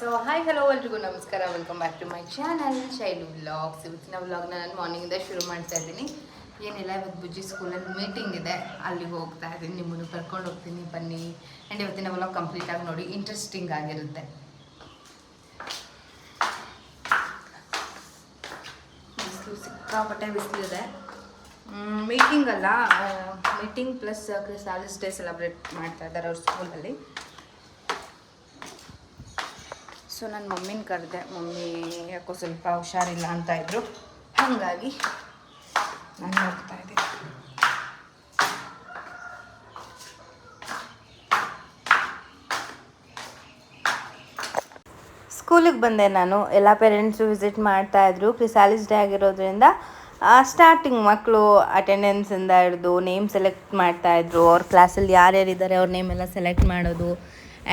So hi hello ಎಲ್ರಿಗೂ ನಮಸ್ಕಾರ. Welcome back to my channel Shailu vlogs ಇವತ್ತಿನ ವ್ಲಾಗ್ನ ನಾನು ಮಾರ್ನಿಂಗಿಂದ ಶುರು ಮಾಡ್ತಾ ಇದ್ದೀನಿ. ಏನಿಲ್ಲ, ಇವತ್ತು ಬುಜ್ಜಿ ಸ್ಕೂಲಲ್ಲಿ ಮೀಟಿಂಗ್ ಇದೆ. ಅಲ್ಲಿಗೆ ಹೋಗ್ತಾ ಇದ್ದೀನಿ, ನಿಮ್ಮನ್ನು ಕರ್ಕೊಂಡು ಹೋಗ್ತೀನಿ, ಬನ್ನಿ. ಆ್ಯಂಡ್ ಇವತ್ತಿನ ವ್ಲಾಗ್ ಕಂಪ್ಲೀಟಾಗಿ ನೋಡಿ ಇಂಟ್ರೆಸ್ಟಿಂಗ್ ಆಗಿರುತ್ತೆ. ಬಿಸಿಲು, ಸಿಕ್ಕಾಪಟ್ಟೆ ಬಿಸಿಲಿದೆ ಮೀಟಿಂಗ್ ಅಲ್ಲ meeting plus Chrysalis day celebrate ಮಾಡ್ತಾ ಇದ್ದಾರೆ ಅವ್ರ ಸ್ಕೂಲಲ್ಲಿ ಸೊ ನನ್ನ ಮಮ್ಮಿನ ಕರೆದೆ, ಮಮ್ಮಿ, ಯಾಕೋ ಸ್ವಲ್ಪ ಹುಷಾರಿಲ್ಲ ಅಂತ ಇದ್ರು. ಹಾಗಾಗಿ ನಾನು ಹೋಗ್ತಾ ಇದ್ದೀನಿ ಸ್ಕೂಲಿಗೆ ಬಂದೆ ನಾನು. ಎಲ್ಲ ಪೇರೆಂಟ್ಸು ವಿಸಿಟ್ ಮಾಡ್ತಾ ಇದ್ರು. ಕ್ರಿಸಾಲಿಸ್ ಡೇ ಆಗಿರೋದ್ರಿಂದ ಸ್ಟಾರ್ಟಿಂಗ್ ಮಕ್ಕಳು ಅಟೆಂಡೆನ್ಸಿಂದ ಹಿಡಿದು ನೇಮ್ ಸೆಲೆಕ್ಟ್ ಮಾಡ್ತಾ ಇದ್ರು. ಅವ್ರ ಕ್ಲಾಸಲ್ಲಿ ಯಾರ್ಯಾರಿದ್ದಾರೆ ಅವ್ರ ನೇಮ್ ಎಲ್ಲ ಸೆಲೆಕ್ಟ್ ಮಾಡೋದು.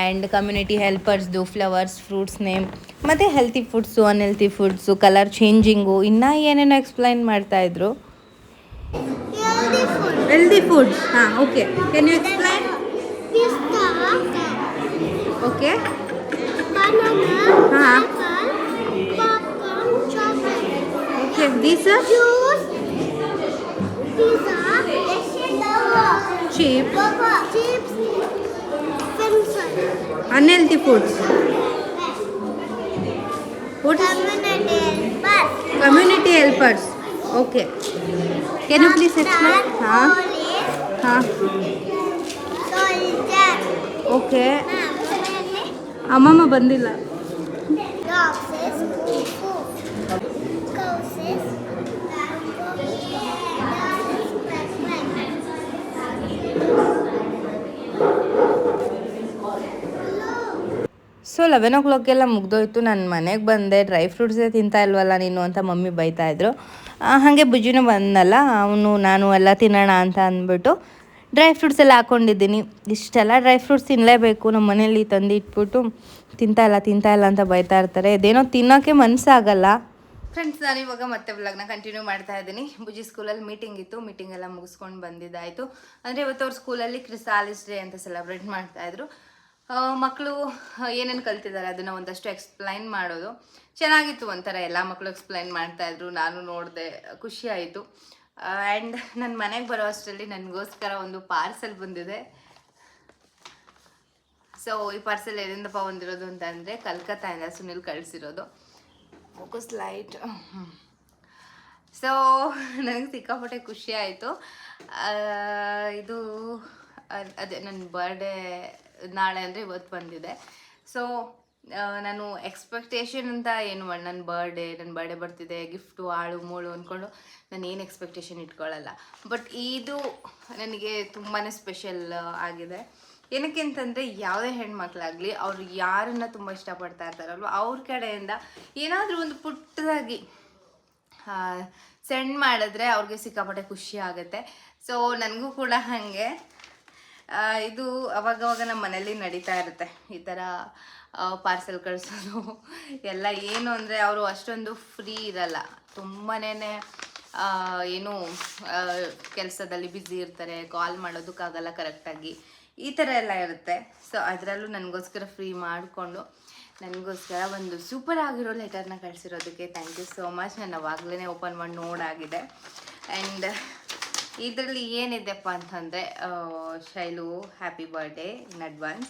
ಆ್ಯಂಡ್ ಕಮ್ಯುನಿಟಿ ಹೆಲ್ಪರ್ಸ್ದು ಫ್ಲವರ್ಸ್ ಫ್ರೂಟ್ಸ್ ನೇಮ್ ಮತ್ತು healthy foods unhealthy foods colour changing ಇನ್ನೂ ಏನೇನೋ ಎಕ್ಸ್ಪ್ಲೈನ್ ಮಾಡ್ತಾಯಿದ್ರು ಹೆಲ್ದಿ ಫುಡ್ಸ್ ಹಾಂ okay can you explain okay banana, okay these juice, pizza, cheap chips, pencil, unhealthy foods foods community, bus, community helpers okay can you please explain ಹಾಂ police, ಹಾಂ soldier, okay family, ಅಮ್ಮಮ್ಮ ಬಂದಿಲ್ಲ so eleven ಓ ಕ್ಲಾಕೆಲ್ಲ ಮುಗ್ದೋಯ್ತು. ನಾನು ಮನೆಗೆ ಬಂದೆ. Dry ಫ್ರೂಟ್ಸೇ ತಿಂತಾ ಇಲ್ವಲ್ಲ ನೀನು ಅಂತ ಮಮ್ಮಿ ಬೈತಾಯಿದ್ರು ಹಾಗೆ ಬುಜ್ಜಿನೂ ಬಂದಲ್ಲ ಅವನು, ನಾನು ಎಲ್ಲ ತಿನ್ನೋಣ ಅಂತ ಅಂದ್ಬಿಟ್ಟು ಡ್ರೈ ಫ್ರೂಟ್ಸ್ ಎಲ್ಲ ಹಾಕ್ಕೊಂಡಿದ್ದೀನಿ ಇಷ್ಟೆಲ್ಲ ಡ್ರೈ ಫ್ರೂಟ್ಸ್ ತಿನ್ನಲೇಬೇಕು ನಮ್ಮ ಮನೇಲಿ ತಂದು ಇಟ್ಬಿಟ್ಟು ತಿಂತಾ ಇಲ್ಲ ತಿಂತಾ ಇಲ್ಲ ಅಂತ ಬೈತಾ ಇರ್ತಾರೆ. ಅದೇನೋ ತಿನ್ನೋಕ್ಕೆ ಮನಸ್ಸಾಗಲ್ಲ ಫ್ರೆಂಡ್ಸ್ ನಾನು ಇವಾಗ ಮತ್ತೆ ವ್ಲಾಗ್ನ ಕಂಟಿನ್ಯೂ ಮಾಡ್ತಾ ಇದ್ದೀನಿ. ಬುಜಿ ಸ್ಕೂಲಲ್ಲಿ ಮೀಟಿಂಗ್ ಇತ್ತು. ಮೀಟಿಂಗ್ ಎಲ್ಲ ಮುಗಿಸ್ಕೊಂಡು ಬಂದಿದ್ದಾಯಿತು. ಅಂದರೆ ಇವತ್ತು ಅವ್ರ ಸ್ಕೂಲಲ್ಲಿ ಕ್ರಿಸಾಲಿಸ್ ಡೇ ಅಂತ ಸೆಲೆಬ್ರೇಟ್ ಮಾಡ್ತಾ ಇದ್ರು. ಮಕ್ಕಳು ಏನೇನು ಕಲ್ತಿದ್ದಾರೆ ಅದನ್ನು ಒಂದಷ್ಟು ಎಕ್ಸ್ಪ್ಲೈನ್ ಮಾಡೋದು. ಚೆನ್ನಾಗಿತ್ತು ಒಂಥರ ಎಲ್ಲ ಮಕ್ಕಳು ಎಕ್ಸ್ಪ್ಲೈನ್ ಮಾಡ್ತಾ ಇದ್ರು, ನಾನು ನೋಡಿದೆ, ಖುಷಿ ಆಯಿತು. ಆ್ಯಂಡ್ ನನ್ನ ಮನೆಗೆ ಬರೋ ಅಷ್ಟರಲ್ಲಿ ನನಗೋಸ್ಕರ ಒಂದು ಪಾರ್ಸೆಲ್ ಬಂದಿದೆ. ಸೊ ಈ ಪಾರ್ಸೆಲ್ ಎಲ್ಲಿಂದಪ್ಪ ಬಂದಿರೋದು ಅಂತ ಅಂದರೆ ಕಲ್ಕತ್ತಾಯಿಂದ ಸುನಿಲ್ ಕಳಿಸಿರೋದು. ಫೋಕಸ್ ಲೈಟ್ ಸೊ ನನಗೆ ಸಿಕ್ಕಾಪಟ್ಟೆ ಖುಷಿ ಆಯಿತು. ಇದು, ಅದೇ ನನ್ನ ಬರ್ಡೇ ನಾಳೆ ಅಂದರೆ ಇವತ್ತು ಬಂದಿದೆ. ಸೊ ನಾನು ಎಕ್ಸ್ಪೆಕ್ಟೇಷನ್ ಅಂತ ಏನು ಮಾಡಿ ನನ್ನ ಬರ್ಡೇ ನನ್ನ ಬರ್ಡೇ ಬರ್ತಿದೆ ಗಿಫ್ಟು ಆಳು ಮೂಳು ಅಂದ್ಕೊಂಡು ನಾನು ಏನು ಎಕ್ಸ್ಪೆಕ್ಟೇಷನ್ ಇಟ್ಕೊಳ್ಳಲ್ಲ ಬಟ್ ಇದು ನನಗೆ ತುಂಬಾ ಸ್ಪೆಷಲ್ ಆಗಿದೆ. ಏನಕ್ಕೆ ಅಂತಂದರೆ ಯಾವುದೇ ಹೆಣ್ಮಕ್ಳಾಗಲಿ ಅವ್ರು ಯಾರನ್ನ ತುಂಬ ಇಷ್ಟಪಡ್ತಾ ಇರ್ತಾರಲ್ವ, ಅವ್ರ ಕಡೆಯಿಂದ ಏನಾದರೂ ಒಂದು ಪುಟ್ಟದಾಗಿ ಸೆಂಡ್ ಮಾಡಿದ್ರೆ ಅವ್ರಿಗೆ ಸಿಕ್ಕಾಪಟ್ಟೆ ಖುಷಿ ಆಗುತ್ತೆ. ಸೊ ನನಗೂ ಕೂಡ ಹಾಗೆ. ಇದು ಅವಾಗವಾಗ ನಮ್ಮ ಮನೇಲಿ ನಡೀತಾ ಇರುತ್ತೆ. ಈ ಥರ ಪಾರ್ಸೆಲ್ ಕಳಿಸೋದು. ಎಲ್ಲ ಏನು ಅಂದರೆ ಅವರು ಅಷ್ಟೊಂದು ಫ್ರೀ ಇರಲ್ಲ. ತುಂಬನೇ ಏನು ಕೆಲಸದಲ್ಲಿ ಬ್ಯುಸಿ ಇರ್ತಾರೆ ಕಾಲ್ ಮಾಡೋದಕ್ಕಾಗಲ್ಲ ಕರೆಕ್ಟಾಗಿ ಈ ಥರ ಎಲ್ಲ ಇರುತ್ತೆ. ಸೊ ಅದರಲ್ಲೂ ನನಗೋಸ್ಕರ ಫ್ರೀ ಮಾಡಿಕೊಂಡು, ನನಗೋಸ್ಕರ ಒಂದು ಸೂಪರ್ ಆಗಿರೋ ಲೆಟರ್ನ ಕಳಿಸಿರೋದಕ್ಕೆ ಥ್ಯಾಂಕ್ ಯು ಸೋ ಮಚ್ ನಾನು ಅವಾಗಲೇ ಓಪನ್ ಮಾಡಿ ನೋಡಾಗಿದೆ. ಆ್ಯಂಡ್ ಇದರಲ್ಲಿ ಏನಿದೆಪ್ಪ ಅಂತಂದರೆ Shailu happy birthday in advance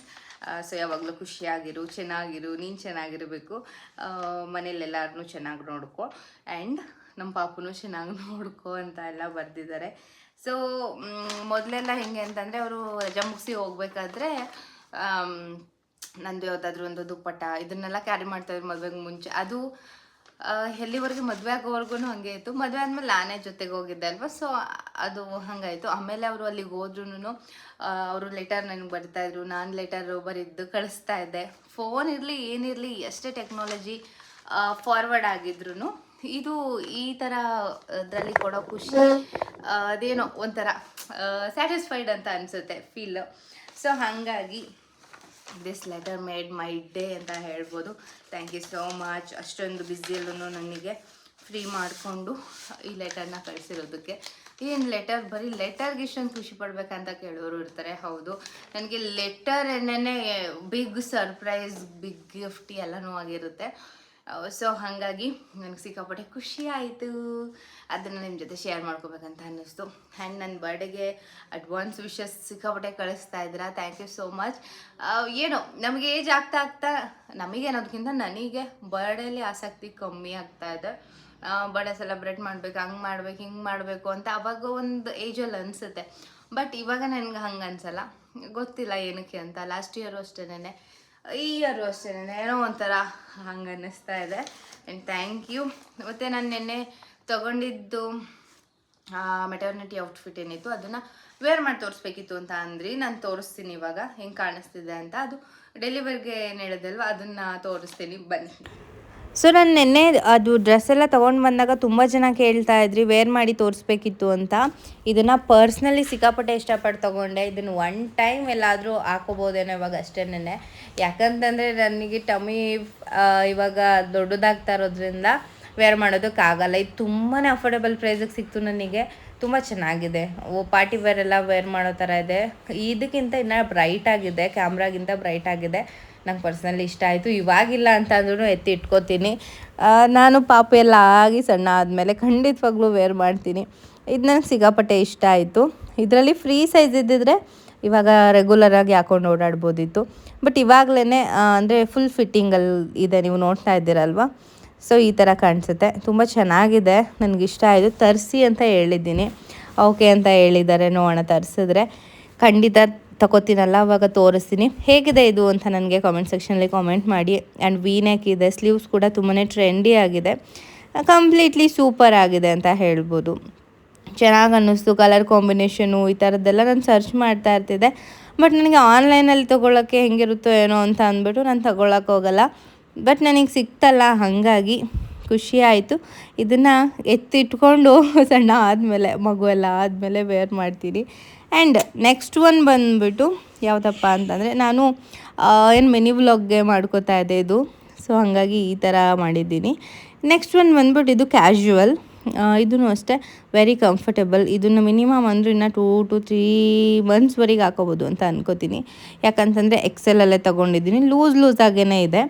so ಯಾವಾಗಲೂ ಖುಷಿಯಾಗಿರು, ಚೆನ್ನಾಗಿರು, ನೀನು ಚೆನ್ನಾಗಿರಬೇಕು. ಮನೇಲೆಲ್ಲರನ್ನೂ ಚೆನ್ನಾಗಿ ನೋಡ್ಕೊ. ಆ್ಯಂಡ್ ನಮ್ಮ ಪಾಪನೂ ಚೆನ್ನಾಗಿ ನೋಡ್ಕೊ ಅಂತ ಎಲ್ಲ ಬರೆದಿದ್ದಾರೆ ಸೊ ಮೊದಲೆಲ್ಲ ಹೆಂಗೆ ಅಂತಂದರೆ, ಅವರು ರಜಾ ಮುಗಿಸಿ ಹೋಗ್ಬೇಕಾದ್ರೆ ನಂದು ಯಾವುದಾದ್ರೂ ಒಂದು ದುಪ್ಪಟ್ಟ, ಇದನ್ನೆಲ್ಲ ಕ್ಯಾರಿ ಮಾಡ್ತಾಯಿದ್ರು ಮದುವೆಗೆ ಮುಂಚೆ. ಅದು ಎಲ್ಲಿವರೆಗೆ ಮದುವೆ ಆಗೋವರೆಗೂ ಹಂಗೆ ಇತ್ತು. ಮದುವೆ ಆದ್ಮೇಲೆ ನಾನೇ ಜೊತೆಗೆ ಹೋಗಿದ್ದೆ ಅಲ್ವಾ? ಸೊ ಅದು ಹಾಗಾಯಿತು. ಆಮೇಲೆ ಅವರು ಅಲ್ಲಿಗೆ ಹೋದ್ರೂ ಅವರು ಲೆಟರ್ ನನಗೆ ಇದ್ರು. ನಾನು ಲೆಟರ್ ಬರೆದು ಕಳಿಸ್ತಾ ಇದ್ದೆ. ಫೋನ್ ಇರಲಿ ಏನಿರಲಿ ಎಷ್ಟೇ ಟೆಕ್ನಾಲಜಿ ಫಾರ್ವರ್ಡ್ ಆಗಿದ್ರು ಇದು ಈ ಥರ ಕೊಡೋ ಖುಷಿ ಅದೇನೋ ಒಂಥರ ಸ್ಯಾಟಿಸ್ಫೈಡ್ ಅಂತ ಅನಿಸುತ್ತೆ ಫೀಲ್ ಸೊ ಹಾಗಾಗಿ this letter made my day ಅಂತ ಹೇಳ್ಬೋದು. ಥ್ಯಾಂಕ್ ಯು ಸೋ ಮಚ್ ಅಷ್ಟೊಂದು ಬ್ಯುಸಿಯಲ್ಲೂ ನನಗೆ. ಫ್ರೀ ಮಾಡಿಕೊಂಡು ಈ ಲೆಟರ್ನ ಕಳಿಸಿರೋದಕ್ಕೆ. ಏನು ಲೆಟರ್ ಬರೀ ಲೆಟರ್ಗೆ ಇಷ್ಟೊಂದು ಖುಷಿ ಪಡ್ಬೇಕಂತ ಕೇಳೋರು ಇರ್ತಾರೆ, ಹೌದು. ನನಗೆ ಲೆಟರ್ ಏನೇ ಬಿಗ್ ಸರ್ಪ್ರೈಸ್ ಬಿಗ್ ಗಿಫ್ಟ್ ಎಲ್ಲನೂ ಆಗಿರುತ್ತೆ. ಸೊ ಹಾಗಾಗಿ ನನಗೆ ಸಿಕ್ಕಾಪಟ್ಟೆ ಖುಷಿ ಆಯಿತು. ಅದನ್ನು ನಿಮ್ಮ ಜೊತೆ ಶೇರ್ ಮಾಡ್ಕೋಬೇಕಂತ ಅನ್ನಿಸ್ತು. ಆ್ಯಂಡ್ ನನ್ನ ಬರ್ಡೇಗೆ ಅಡ್ವಾನ್ಸ್ ವಿಷಸ್ ಸಿಕ್ಕಾಪಟ್ಟೆ ಕಳಿಸ್ತಾ ಇದ್ದೀರಾ? ಥ್ಯಾಂಕ್ ಯು ಸೋ ಮಚ್ ಏನೋ, ನಮಗೆ ಏಜ್ ಆಗ್ತಾ ಆಗ್ತಾ ನಮಗೆ ಅನ್ನೋದಕ್ಕಿಂತ ನನಗೆ ಬರ್ಡೇಲಿ ಆಸಕ್ತಿ ಕಮ್ಮಿ ಆಗ್ತಾ ಇದೆ. ಬರ್ಡೇ ಸೆಲೆಬ್ರೇಟ್ ಮಾಡ್ಬೇಕು, ಹಂಗೆ ಮಾಡ್ಬೇಕು, ಹಿಂಗೆ ಮಾಡಬೇಕು ಅಂತ ಅವಾಗ ಒಂದು ಏಜಲ್ಲಿ ಅನಿಸುತ್ತೆ. ಬಟ್ ಇವಾಗ ನನಗೆ ಹಂಗೆ ಅನ್ಸಲ್ಲ. ಗೊತ್ತಿಲ್ಲ ಏನಕ್ಕೆ ಅಂತ. ಲಾಸ್ಟ್ ಇಯರು ಅಷ್ಟೇನೆ ಈ ಅಷ್ಟೇ, ಏನೋ ಒಂಥರ ಹಂಗೆ ಅನ್ನಿಸ್ತಾ ಇದೆ. ಆ್ಯಂಡ್ ಥ್ಯಾಂಕ್ ಯು ಮತ್ತು ನಾನು ನಿನ್ನೆ ತೊಗೊಂಡಿದ್ದು ಮೆಟರ್ನಿಟಿ ಔಟ್ಫಿಟ್ ಏನಿತ್ತು, ಅದನ್ನು ವೇರ್ ಮಾಡಿ ತೋರಿಸ್ಬೇಕಿತ್ತು ಅಂತ ಅಂದ್ರಿ. ನಾನು ತೋರಿಸ್ತೀನಿ ಇವಾಗ, ಹೆಂಗೆ ಕಾಣಿಸ್ತಿದೆ ಅಂತ. ಅದು ಡೆಲಿವರಿಗೆ ಏನು ಹೇಳಿದಲ್ವ ಅದನ್ನು ತೋರಿಸ್ತೀನಿ, ಬನ್ನಿ. ಸೊ ನಾನು ನಿನ್ನೆ ಅದು ಡ್ರೆಸ್ ಎಲ್ಲ ತೊಗೊಂಡು ಬಂದಾಗ ತುಂಬ ಜನ ಕೇಳ್ತಾ ಇದ್ರಿ ವೇರ್ ಮಾಡಿ ತೋರಿಸ್ಬೇಕಿತ್ತು ಅಂತ. ಇದನ್ನು ಪರ್ಸ್ನಲಿ ಸಿಕ್ಕಾಪಟ್ಟೆ ಇಷ್ಟಪಟ್ಟು ತೊಗೊಂಡೆ. ಇದನ್ನು ಒನ್ ಟೈಮ್ ಎಲ್ಲಾದರೂ ಹಾಕೋಬೋದೇನೋ ಇವಾಗ ಅಷ್ಟೇ ನೆನ್ನೆ. ಯಾಕಂತಂದರೆ ನನಗೆ ಟಮಿ ಇವಾಗ ದೊಡ್ಡದಾಗ್ತಾ ಇರೋದ್ರಿಂದ ವೇರ್ ಮಾಡೋದಕ್ಕಾಗಲ್ಲ ಇದು ತುಂಬಾ ಅಫೋರ್ಡೆಬಲ್ ಪ್ರೈಸಿಗೆ ಸಿಕ್ತು ನನಗೆ. ತುಂಬ ಚೆನ್ನಾಗಿದೆ. ಓ, ಪಾರ್ಟಿ ವೇರ್ ಎಲ್ಲ ವೇರ್ ಮಾಡೋ ಥರ ಇದೆ. ಇದಕ್ಕಿಂತ ಇನ್ನೂ ಬ್ರೈಟ್ ಆಗಿದೆ ಕ್ಯಾಮ್ರಾಗಿಂತ ಬ್ರೈಟ್ ಆಗಿದೆ. ನಂಗೆ ಪರ್ಸ್ನಲಿ ಇಷ್ಟ ಆಯಿತು. ಇವಾಗಿಲ್ಲ ಅಂತ ಅಂದ್ರೂ ಎತ್ತಿ ಇಟ್ಕೋತೀನಿ. ನಾನು ಪಾಪ ಎಲ್ಲ ಆಗಿ ಸಣ್ಣ ಆದಮೇಲೆ ಖಂಡಿತವಾಗ್ಲೂ ವೇರ್ ಮಾಡ್ತೀನಿ. ಇದು ನನಗೆ ಸಿಗಾಪಟ್ಟೆ ಇಷ್ಟ ಆಯಿತು. ಇದರಲ್ಲಿ ಫ್ರೀ ಸೈಜ್ ಇದ್ದಿದ್ರೆ ಇವಾಗ ರೆಗ್ಯುಲರಾಗಿ ಹಾಕೊಂಡು ಓಡಾಡ್ಬೋದಿತ್ತು. ಬಟ್ ಇವಾಗಲೇ ಅಂದರೆ ಫುಲ್ ಫಿಟ್ಟಿಂಗಲ್ಲಿ ಇದೆ, ನೀವು ನೋಡ್ತಾ ಇದ್ದೀರಲ್ವ? ಸೊ ಈ ಥರ ಕಾಣಿಸುತ್ತೆ. ತುಂಬ ಚೆನ್ನಾಗಿದೆ. ನನಗಿಷ್ಟ ಆಯಿತು. ತರಿಸಿ ಅಂತ ಹೇಳಿದ್ದೀನಿ. ಓಕೆ ಅಂತ ಹೇಳಿದ್ದಾರೆ. ನೋಡೋಣ, ತರಿಸಿದ್ರೆ. ಖಂಡಿತ ತಗೋತೀನಲ್ಲ ಅವಾಗ ತೋರಿಸ್ತೀನಿ. ಹೇಗಿದೆ ಇದು ಅಂತ ನನಗೆ ಕಾಮೆಂಟ್ ಸೆಕ್ಷನಲ್ಲಿ ಕಾಮೆಂಟ್ ಮಾಡಿ. ಆ್ಯಂಡ್ ವಿ ನೆಕ್ ಇದೆ ಸ್ಲೀವ್ಸ್ ಕೂಡ ತುಂಬಾ ಟ್ರೆಂಡಿ ಆಗಿದೆ. ಕಂಪ್ಲೀಟ್ಲಿ ಸೂಪರ್ ಆಗಿದೆ ಅಂತ ಹೇಳ್ಬೋದು. ಚೆನ್ನಾಗಿ ಅನ್ನಿಸ್ತು ಕಲರ್ ಕಾಂಬಿನೇಷನು ಈ ಥರದ್ದೆಲ್ಲ ನಾನು ಸರ್ಚ್ ಮಾಡ್ತಾ ಇರ್ತಿದ್ದೆ. ಬಟ್ ನನಗೆ ಆನ್ಲೈನಲ್ಲಿ ತೊಗೊಳಕ್ಕೆ ಹೆಂಗಿರುತ್ತೋ ಏನೋ ಅಂತ ಅಂದ್ಬಿಟ್ಟು ನಾನು ತಗೊಳಕ್ಕೆ ಹೋಗಲ್ಲ. ಬಟ್ ನನಗೆ ಸಿಕ್ತಲ್ಲ ಹಾಗಾಗಿ. ಖುಷಿ ಆಯಿತು ಇದನ್ನು ಎತ್ತಿಟ್ಕೊಂಡು ಸಣ್ಣ ಆದಮೇಲೆ ಮಗು ಎಲ್ಲ ಆದಮೇಲೆ ವೇರ್ ಮಾಡ್ತೀನಿ. ಆ್ಯಂಡ್ ನೆಕ್ಸ್ಟ್ ಒನ್ ಬಂದುಬಿಟ್ಟು ಯಾವುದಪ್ಪ ಅಂತಂದರೆ ನಾನು ಏನು ಮಿನಿ ವ್ಲಾಗ್ಗೆ ಮಾಡ್ಕೋತಾ ಇದ್ದೆ ಇದು. ಸೊ ಹಾಗಾಗಿ ಈ ಥರ ಮಾಡಿದ್ದೀನಿ. ನೆಕ್ಸ್ಟ್ ಒನ್ ಬಂದ್ಬಿಟ್ಟು ಇದು ಕ್ಯಾಶುವಲ್ ಇದೂ ಅಷ್ಟೇ ವೆರಿ ಕಂಫರ್ಟೇಬಲ್ ಇದನ್ನು ಮಿನಿಮಮ್ ಅಂದರೂ ಇನ್ನು ಟೂ ಟು ತ್ರೀ ಮಂತ್ಸ್ವರೆಗೆ ಹಾಕೋಬೋದು ಅಂತ ಅನ್ಕೋತೀನಿ. ಯಾಕಂತಂದರೆ ಎಕ್ಸೆಲಲ್ಲೇ ತೊಗೊಂಡಿದ್ದೀನಿ. ಲೂಸ್ ಲೂಸ್ ಆಗೇ ಇದೆ.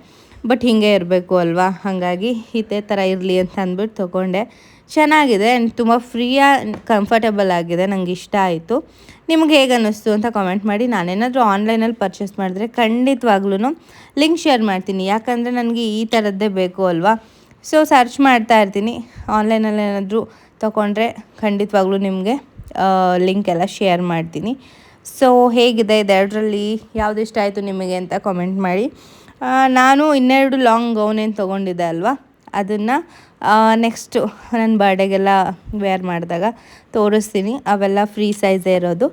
ಬಟ್ ಹೀಗೆ ಇರಬೇಕು ಅಲ್ವಾ? ಹಾಗಾಗಿ ಇದೇ ಥರ ಇರಲಿ ಅಂತ ಅಂದ್ಬಿಟ್ಟು ತೊಗೊಂಡೆ. ಚೆನ್ನಾಗಿದೆ ಆ್ಯಂಡ್ ತುಂಬ ಫ್ರೀಯ ಕಂಫರ್ಟೇಬಲ್ ಆಗಿದೆ ನನಗೆ ಇಷ್ಟ ಆಯಿತು. ನಿಮ್ಗೆ ಹೇಗೆ ಅನ್ನಿಸ್ತು ಅಂತ ಕಾಮೆಂಟ್ ಮಾಡಿ. ನಾನೇನಾದರೂ ಆನ್ಲೈನಲ್ಲಿ ಪರ್ಚೇಸ್ ಮಾಡಿದ್ರೆ ಖಂಡಿತವಾಗ್ಲೂ ಲಿಂಕ್ ಶೇರ್ ಮಾಡ್ತೀನಿ. ಯಾಕಂದರೆ ನನಗೆ ಈ ಥರದ್ದೇ ಬೇಕು ಅಲ್ವಾ? ಸೊ ಸರ್ಚ್ ಮಾಡ್ತಾ ಇರ್ತೀನಿ. ಆನ್ಲೈನಲ್ಲಿ ಏನಾದರೂ ತೊಗೊಂಡ್ರೆ ಖಂಡಿತವಾಗ್ಲೂ ನಿಮಗೆ ಲಿಂಕ್ ಎಲ್ಲ ಶೇರ್ ಮಾಡ್ತೀನಿ. ಸೊ ಹೇಗಿದೆ? ಇದೆರಡರಲ್ಲಿ ಯಾವ್ದು ಇಷ್ಟ ಆಯಿತು ನಿಮಗೆ ಅಂತ ಕಾಮೆಂಟ್ ಮಾಡಿ. ನಾನು ಇನ್ನೆರಡು ಲಾಂಗ್ ಗೌನ್ ಏನು ತೊಗೊಂಡಿದ್ದೆ ಅಲ್ವಾ? ಅದನ್ನು ನೆಕ್ಸ್ಟು ನನ್ನ ಬರ್ಡೇಗೆಲ್ಲ ವೇರ್ ಮಾಡಿದಾಗ ತೋರಿಸ್ತೀನಿ. ಅವೆಲ್ಲ ಫ್ರೀ ಸೈಜೇ ಇರೋದು.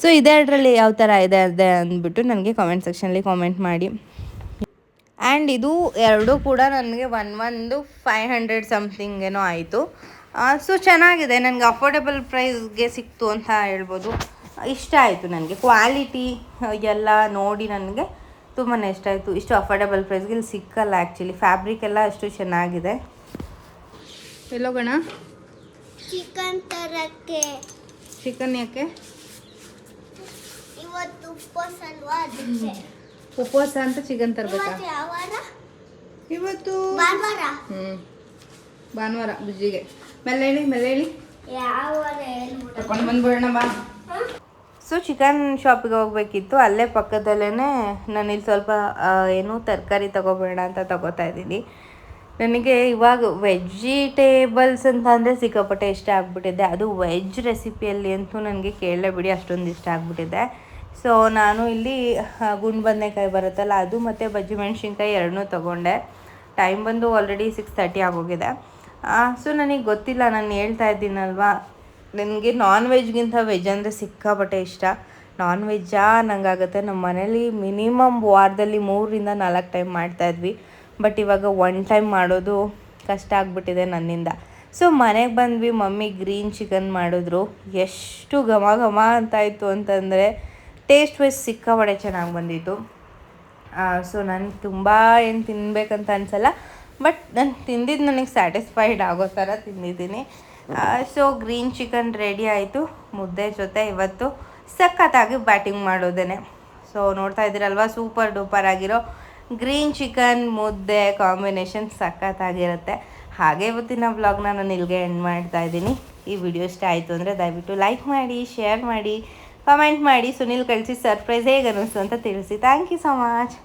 ಸೊ ಇದೆರಡರಲ್ಲಿ ಯಾವ ಥರ ಇದೆ ಅದೇ ಅಂದ್ಬಿಟ್ಟು ನನಗೆ ಕಾಮೆಂಟ್ ಸೆಕ್ಷನಲ್ಲಿ ಕಾಮೆಂಟ್ ಮಾಡಿ. ಆ್ಯಂಡ್ ಇದು ಎರಡೂ ಕೂಡ ನನಗೆ ಒನ್ ಒಂದು ಫೈವ್ ಹಂಡ್ರೆಡ್ ಸಮಥಿಂಗ್ ಏನೋ ಆಯಿತು. ಸೊ ಚೆನ್ನಾಗಿದೆ. ನನಗೆ ಅಫೋರ್ಡೆಬಲ್ ಪ್ರೈಸ್ಗೆ ಸಿಕ್ತು ಅಂತ ಹೇಳ್ಬೋದು. ಇಷ್ಟ ಆಯಿತು ನನಗೆ. ಕ್ವಾಲಿಟಿ ಎಲ್ಲ ನೋಡಿ ನನಗೆ ತುಂಬಾ ಇಷ್ಟ ಆಯಿತು. ಇಷ್ಟು ಅಫೋರ್ಡೆಬಲ್ ಪ್ರೈಸ್ಗೆ ಇಲ್ಲಿ ಸಿಕ್ಕಲ್ಲ ಆ್ಯಕ್ಚುಲಿ ಫ್ಯಾಬ್ರಿಕ್ ಎಲ್ಲ ಅಷ್ಟು ಚೆನ್ನಾಗಿದೆ. ಎಲ್ಲೋಗೋಣ ಚಿಕನ್ ತರಕ್ಕೆ. ಚಿಕನ್ ಯಾಕೆ? ಇವತ್ತು ಉಪವಾಸ ಅಲ್ವಾ ಅದಕ್ಕೆ? ಉಪವಾಸ ಅಂತ ಚಿಕನ್ ತರಬೇಕಾ? ಇವತ್ತು ಭಾನುವಾರ. ಹ್ಞೂ ಭಾನುವಾರ ಬುಜ್ಜಿಗೆ. ಮೇಲೆ ಹೇಳಿ ಮೇಲೆ ಹೇಳಿ ಯಾವ ಹೇಳ್ಬಿಡು. ಬಂದ್ಬಿಡೋಣ ಬಾ. ಸೊ ಚಿಕನ್ ಶಾಪಿಗೆ ಹೋಗ್ಬೇಕಿತ್ತು. ಅಲ್ಲೇ ಪಕ್ಕದಲ್ಲೇ ನಾನು ಇಲ್ಲಿ ಸ್ವಲ್ಪ ಏನು ತರಕಾರಿ ತಗೋಬೇಡ ಅಂತ ತಗೋತಾ ಇದ್ದೀನಿ. ನನಗೆ ಇವಾಗ ವೆಜಿಟೇಬಲ್ಸ್ ಅಂತ ಅಂದರೆ ಸಿಕ್ಕಾಪಟ್ಟೆ ಇಷ್ಟ ಆಗ್ಬಿಟ್ಟಿದೆ. ಅದು ವೆಜ್ ರೆಸಿಪಿಯಲ್ಲಿ ಅಂತೂ ನನಗೆ ಕೇಳಲೇ ಬಿಡಿ, ಅಷ್ಟೊಂದು ಇಷ್ಟ ಆಗ್ಬಿಟ್ಟಿದೆ. ಸೊ ನಾನು ಇಲ್ಲಿ ಗುಂಡು ಬದನೆಕಾಯಿ ಬರುತ್ತಲ್ಲ, ಅದು ಮತ್ತು ಬಜ್ಜಿ ಮೆಣಸಿನ್ಕಾಯಿ ಎರಡನ್ನೂ ತೊಗೊಂಡೆ. ಟೈಮ್ ಬಂದು ಆಲ್ರೆಡಿ ಸಿಕ್ಸ್ ತರ್ಟಿ ಆಗೋಗಿದೆ. ಸೊ ನನಗೆ ಗೊತ್ತಿಲ್ಲ, ನಾನು ಹೇಳ್ತಾ ಇದ್ದೀನಲ್ವಾ? ನನಗೆ ನಾನ್ ವೆಜ್ಗಿಂತ ವೆಜ್ ಅಂದರೆ ಸಿಕ್ಕಾಪಟ್ಟೆ ಇಷ್ಟ. ನಾನ್ ವೆಜ್ಜಾ ನಂಗಾಗುತ್ತೆ. ನಮ್ಮ ಮನೇಲಿ ಮಿನಿಮಮ್ ವಾರದಲ್ಲಿ ಮೂರರಿಂದ ನಾಲ್ಕು ಟೈಮ್ ಮಾಡ್ತಾ ಇದ್ವಿ. ಬಟ್ ಇವಾಗ ಒನ್ ಟೈಮ್ ಮಾಡೋದು ಕಷ್ಟ ಆಗಿಬಿಟ್ಟಿದೆ ನನ್ನಿಂದ. ಸೊ ಮನೆಗೆ ಬಂದ್ವಿ, ಮಮ್ಮಿ ಗ್ರೀನ್ ಚಿಕನ್ ಮಾಡಿದ್ರು. ಎಷ್ಟು ಘಮ ಘಮ ಅಂತಾಯಿತು ಅಂತಂದರೆ ಟೇಸ್ಟ್ ವೈಸ್ ಸಿಕ್ಕಾಪಟ್ಟೆ ಚೆನ್ನಾಗಿ ಬಂದಿತ್ತು. ಸೊ ನಾನು ತುಂಬ ಏನು ತಿನ್ನಬೇಕಂತ ಅನ್ಸಲ್ಲ. ಬಟ್ ನಾನು ತಿಂದಿದ್ದು ನನಗೆ ಸ್ಯಾಟಿಸ್ಫೈಡ್ ಆಗೋ ಥರ ತಿಂದಿದ್ದೀನಿ. ಸೊ ಗ್ರೀನ್ ಚಿಕನ್ ರೆಡಿ ಆಯಿತು. ಮುದ್ದೆ ಜೊತೆ ಇವತ್ತು ಸಖತ್ತಾಗಿ ಬ್ಯಾಟಿಂಗ್ ಮಾಡೋದೇನೆ. ಸೊ ನೋಡ್ತಾ ಇದ್ದೀರಲ್ವ ಸೂಪರ್ ಡೂಪರ್ ಆಗಿರೋ ಗ್ರೀನ್ ಚಿಕನ್ ಮುದ್ದೆ ಕಾಂಬಿನೇಷನ್ ಸಖತ್ತಾಗಿರುತ್ತೆ. ಹಾಗೆ ಇವತ್ತಿನ ವ್ಲಾಗ್ನ ನಾನು ಇಲ್ಲಿಗೆ ಎಂಡ್ ಮಾಡ್ತಾ ಇದ್ದೀನಿ. ಈ ವಿಡಿಯೋ ಇಷ್ಟ ಆಯಿತು ಅಂದರೆ ದಯವಿಟ್ಟು ಲೈಕ್ ಮಾಡಿ ಶೇರ್ ಮಾಡಿ ಕಮೆಂಟ್ ಮಾಡಿ. ಸುನಿಲ್ ಕಳಿಸಿ ಸರ್ಪ್ರೈಸ್ ಹೇಗೆ ಅನ್ನಿಸ್ತು ಅಂತ ತಿಳಿಸಿ. Thank you so much